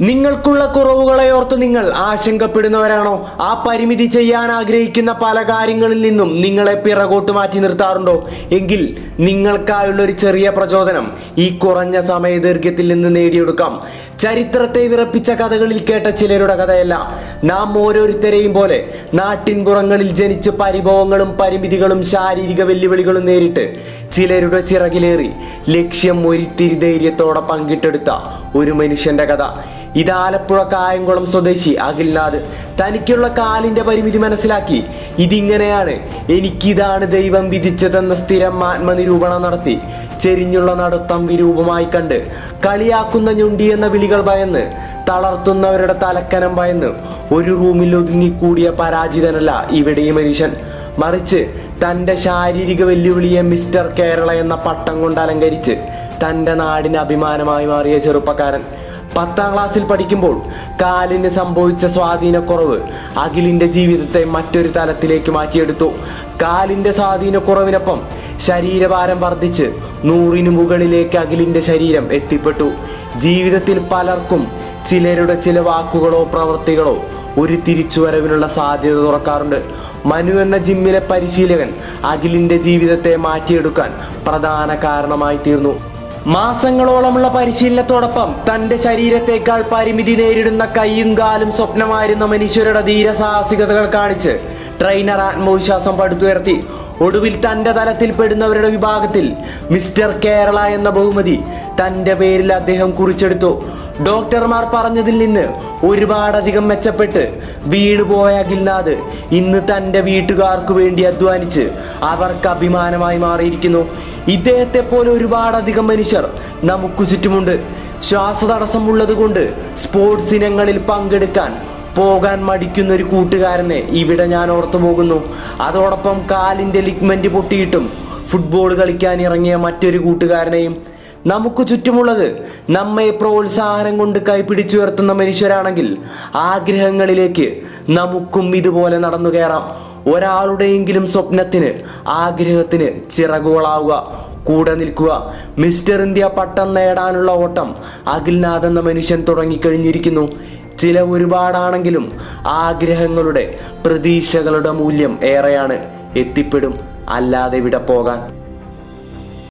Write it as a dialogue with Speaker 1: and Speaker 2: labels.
Speaker 1: നിങ്ങൾക്കുള്ള കുറവുകളെ ഓർത്ത് നിങ്ങൾ ആശങ്കപ്പെടുന്നവരാണോ? ആ പരിമിതി ചെയ്യാൻ ആഗ്രഹിക്കുന്ന പല കാര്യങ്ങളിൽ നിന്നും നിങ്ങളെ പിറകോട്ട് മാറ്റി നിർത്താറുണ്ടോ? എങ്കിൽ നിങ്ങൾക്കായുള്ള ഒരു ചെറിയ പ്രചോദനം ഈ കുറഞ്ഞ സമയദൈർഘ്യത്തിൽ നിന്ന് നേടിയെടുക്കാം. ചരിത്രത്തെ വിറപ്പിച്ച കഥകളിൽ കേട്ട ചിലരുടെ കഥയല്ല. നാം ഓരോരുത്തരെയും പോലെ നാട്ടിൻപുറങ്ങളിൽ ജനിച്ച് പരിഭവങ്ങളും പരിമിതികളും ശാരീരിക വെല്ലുവിളികളും നേരിട്ട് ചിലരുടെ ചിറകിലേറി ലക്ഷ്യം ഒരിത്തിരി ധൈര്യത്തോടെ പങ്കിട്ടെടുത്ത ഒരു മനുഷ്യന്റെ കഥ. ഇത് ആലപ്പുഴ കായംകുളം സ്വദേശി അഖിൽനാഥ്. തനിക്കുള്ള കാലിന്റെ പരിമിതി മനസ്സിലാക്കി. ഇതിങ്ങനെയാണ് എനിക്കിതാണ് ദൈവം വിധിച്ചതെന്ന സ്ഥിരം ആത്മനിരൂപണം നടത്തി. ചെരിഞ്ഞുള്ള നടത്തം വിരൂപമായി കണ്ട് കളിയാക്കുന്ന ഞൊണ്ടി എന്ന വിളികൾ ഭയന്ന് തളർത്തുന്നവരുടെ തലക്കനം ഭയന്ന് ഒരു റൂമിൽ ഒതുങ്ങിക്കൂടിയ പരാജിതനല്ല ഇവിടെ ഈ മനുഷ്യൻ. മറിച്ച് തന്റെ ശാരീരിക വെല്ലുവിളിയെ മിസ്റ്റർ കേരള എന്ന പട്ടം കൊണ്ട് അലങ്കരിച്ച് തന്റെ നാടിന് അഭിമാനമായി മാറിയ ചെറുപ്പക്കാരൻ. പത്താം ക്ലാസ്സിൽ പഠിക്കുമ്പോൾ കാലിന് സംഭവിച്ച സ്വാധീനക്കുറവ് അഖിലിന്റെ ജീവിതത്തെ മറ്റൊരു തലത്തിലേക്ക് മാറ്റിയെടുത്തു. കാലിന്റെ സ്വാധീനക്കുറവിനൊപ്പം ശരീരഭാരം വർദ്ധിച്ച് നൂറിനു മുകളിലേക്ക് അഖിലിന്റെ ശരീരം എത്തിപ്പെട്ടു. ജീവിതത്തിൽ പലർക്കും ചിലരുടെ ചില വാക്കുകളോ പ്രവൃത്തികളോ ഒരു തിരിച്ചുവരവിനുള്ള സാധ്യത തുറക്കാറുണ്ട്. മനു എന്ന ജിമ്മിലെ പരിശീലകൻ അഖിലിന്റെ ജീവിതത്തെ മാറ്റിയെടുക്കാൻ പ്രധാന കാരണമായി തീർന്നു. മാസങ്ങളോളമുള്ള പരിശീലനത്തോടൊപ്പം തന്റെ ശരീരത്തേക്കാൾ പരിമിതി നേരിടുന്ന കൈയും കാലും സ്വപ്നമായിരുന്ന മനുഷ്യരുടെ ധീരസാഹസികതകൾ കാണിച്ച് ട്രെയിനർ ആത്മവിശ്വാസം പടുത്തുയർത്തി. ഒടുവിൽ തന്റെ തലത്തിൽ പെടുന്നവരുടെ വിഭാഗത്തിൽ മിസ്റ്റർ കേരള എന്ന ബഹുമതി തന്റെ പേരിൽ അദ്ദേഹം കുറിച്ചെടുത്തു. ഡോക്ടർമാർ പറഞ്ഞതിൽ നിന്ന് ഒരുപാടധികം മെച്ചപ്പെട്ട് വീട് പോയ ഗില്ലാദ് ഇന്ന് തന്റെ വീട്ടുകാർക്ക് വേണ്ടി അധ്വാനിച്ച് അവർക്ക് അഭിമാനമായി മാറിയിരിക്കുന്നു. ഇദ്ദേഹത്തെ പോലെ ഒരുപാടധികം മനുഷ്യർ നമുക്ക് ചുറ്റുമുണ്ട്. ശ്വാസതടസ്സം ഉള്ളത് കൊണ്ട് സ്പോർട്സ് ഇനങ്ങളിൽ പങ്കെടുക്കാൻ പോകാൻ മടിക്കുന്ന ഒരു കൂട്ടുകാരനെ ഇവിടെ ഞാൻ ഓർത്തു പോകുന്നു. അതോടൊപ്പം കാലിന്റെ ലിഗ്മെന്റ് പൊട്ടിയിട്ടും ഫുട്ബോൾ കളിക്കാൻ ഇറങ്ങിയ മറ്റൊരു കൂട്ടുകാരനെയും നമുക്ക് ചുറ്റുമുള്ളത് നമ്മെ പ്രോത്സാഹനം കൊണ്ട് കൈപിടിച്ചുയർത്തുന്ന മനുഷ്യരാണെങ്കിൽ ആഗ്രഹങ്ങളിലേക്ക് നമുക്കും ഇതുപോലെ നടന്നു കയറാം. ഒരാളുടെയെങ്കിലും സ്വപ്നത്തിന് ആഗ്രഹത്തിന് ചിറകുകളാവുക കൂടെ നിൽക്കുക. മിസ്റ്റർ ഇന്ത്യ പട്ടം നേടാനുള്ള ഓട്ടം അഖിൽനാഥ് എന്ന മനുഷ്യൻ തുടങ്ങിക്കഴിഞ്ഞിരിക്കുന്നു. ചില ഒരുപാടാണെങ്കിലും ആഗ്രഹങ്ങളുടെ പ്രതീക്ഷകളുടെ മൂല്യം ഏറെയാണ്. എത്തിപ്പെടും അല്ലാതെ ഇവിടെ പോകാൻ.